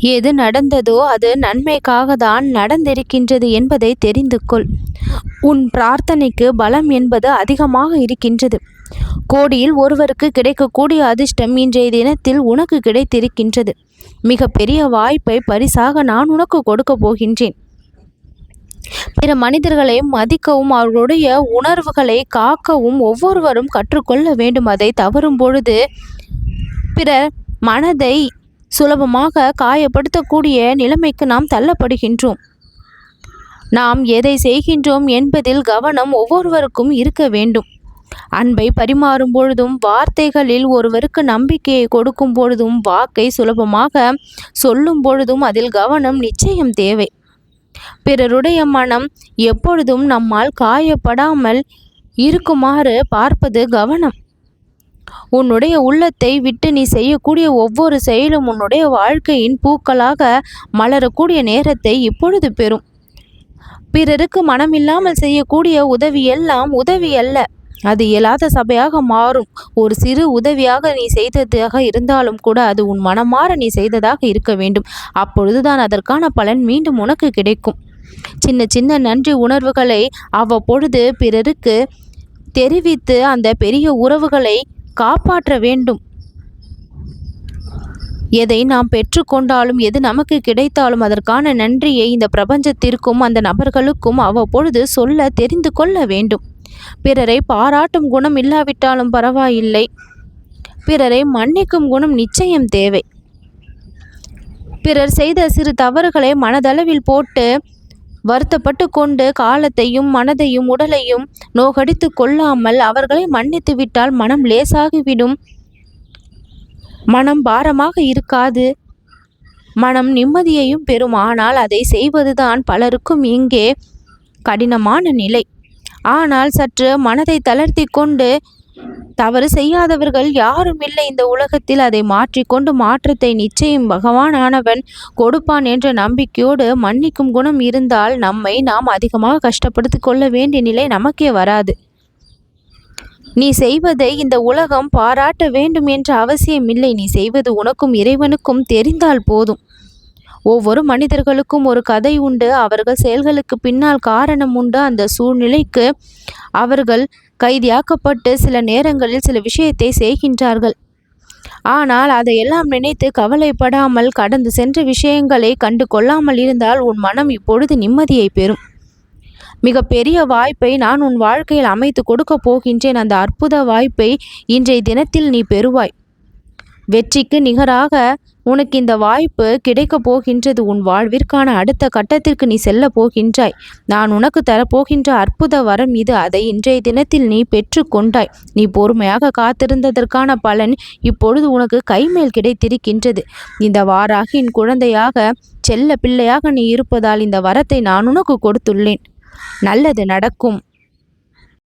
எது நடந்ததோ அது நன்மைக்காக தான் நடந்திருக்கின்றது என்பதை தெரிந்து கொள். உன் பிரார்த்தனைக்கு பலம் என்பது அதிகமாக இருக்கின்றது. கோடியில் ஒருவருக்கு கிடைக்கக்கூடிய அதிர்ஷ்டம் இன்றைய தினத்தில் உனக்கு கிடைத்திருக்கின்றது. மிக பெரிய வாய்ப்பை பரிசாக நான் உனக்கு கொடுக்க போகின்றேன். பிற மனிதர்களை மதிக்கவும் அவர்களுடைய உணர்வுகளை காக்கவும் ஒவ்வொருவரும் கற்றுக்கொள்ள வேண்டும். அதை தவறும் பொழுது பிற மனதை சுலபமாக காயப்படுத்தக்கூடிய நிலைமைக்கு நாம் தள்ளப்படுகின்றோம். நாம் எதை செய்கின்றோம் என்பதில் கவனம் ஒவ்வொருவருக்கும் இருக்க வேண்டும். அன்பை பரிமாறும் பொழுதும் வார்த்தைகளில் ஒருவருக்கு நம்பிக்கையை கொடுக்கும் பொழுதும் வாக்கை சுலபமாக சொல்லும் பொழுதும் அதில் கவனம் நிச்சயம் தேவை. பிறருடைய மனம் எப்பொழுதும் நம்மால் காயப்படாமல் இருக்குமாறு பார்ப்பது கவனம். உன்னுடைய உள்ளத்தை விட்டு நீ செய்யக்கூடிய ஒவ்வொரு செயலும் உன்னுடைய வாழ்க்கையின் பூக்களாக மலரக்கூடிய நேரத்தை இப்பொழுது பெறும். பிறருக்கு மனமில்லாமல் செய்யக்கூடிய உதவி எல்லாம் உதவி அல்ல. அது இயலாத சபையாக மாறும். ஒரு சிறு உதவியாக நீ செய்ததாக இருந்தாலும் கூட அது உன் மனமாற நீ செய்ததாக இருக்க வேண்டும். அப்பொழுதுதான் அதற்கான பலன் மீண்டும் உனக்கு கிடைக்கும். சின்ன சின்ன நன்றி உணர்வுகளை அவ்வப்பொழுது பிறருக்கு தெரிவித்து அந்த பெரிய உறவுகளை காப்பாற்ற வேண்டும். எதை நாம் பெற்றுக்கொண்டாலும் எது நமக்கு கிடைத்தாலும் அதற்கான நன்றியை இந்த பிரபஞ்சத்திற்கும் அந்த நபர்களுக்கும் அவ்வப்பொழுது சொல்ல தெரிந்து கொள்ள வேண்டும். பிறரை பாராட்டும் குணம் இல்லாவிட்டாலும் பரவாயில்லை. பிறரை மன்னிக்கும் குணம் நிச்சயம் தேவை. பிறர் செய்த சிறு தவறுகளை மனதளவில் போட்டு வருத்தப்பட்டு கொண்டு காலத்தையும் மனதையும் உடலையும் நோகடித்து கொள்ளாமல் அவர்களை மன்னித்து விட்டால் மனம் லேசாகிவிடும். மனம் பாரமாக இருக்காது. மனம் நிம்மதியையும் பெறும். ஆனால் அதை செய்வதுதான் பலருக்கும் இங்கே கடினமான நிலை. ஆனால் சற்று மனதை தளர்த்தி கொண்டு தவறு செய்யாதவர்கள் யாரும் இல்லை. இந்த உலகத்தில் அதை மாற்றிக்கொண்டு மாற்றத்தை நிச்சயம் பகவானானவன் கொடுப்பான் என்ற நம்பிக்கையோடு மன்னிக்கும் குணம் இருந்தால் நம்மை நாம் அதிகமாக கஷ்டப்படுத்தி கொள்ள வேண்டிய நிலை நமக்கே வராது. நீ செய்வதை இந்த உலகம் பாராட்ட வேண்டும் என்ற அவசியமில்லை. நீ செய்வது உனக்கும் இறைவனுக்கும் தெரிந்தால் போதும். ஒவ்வொரு மனிதர்களுக்கும் ஒரு கதை உண்டு. அவர்கள் செயல்களுக்கு பின்னால் காரணம் உண்டு. அந்த சூழ்நிலைக்கு அவர்கள் கைதியாக்கப்பட்டு சில நேரங்களில் சில விஷயத்தை செய்கின்றார்கள். ஆனால் அதையெல்லாம் நினைத்து கவலைப்படாமல் கடந்து சென்ற விஷயங்களை கண்டு கொள்ளாமல் இருந்தால் உன் மனம் இப்பொழுது நிம்மதியை பெறும். மிக பெரிய வாய்ப்பை நான் உன் வாழ்க்கையில் அமைத்து கொடுக்க போகின்றேன். அந்த அற்புத வாய்ப்பை இன்றைய தினத்தில் நீ பெறுவாய். வெற்றிக்கு நிகராக உனக்கு இந்த வாய்ப்பு கிடைக்கப் போகின்றது. உன் வாழ்விற்கான அடுத்த கட்டத்திற்கு நீ செல்ல போகின்றாய். நான் உனக்கு தரப்போகின்ற அற்புத வரம் இது. அதை இன்றைய தினத்தில் நீ பெற்று கொண்டாய். நீ பொறுமையாக காத்திருந்ததற்கான பலன் இப்பொழுது உனக்கு கைமேல் கிடைத்திருக்கின்றது. இந்த வாராகின் குழந்தையாக செல்ல பிள்ளையாக நீ இருப்பதால் இந்த வரத்தை நான் உனக்கு கொடுத்துள்ளேன். நல்லது நடக்கும்.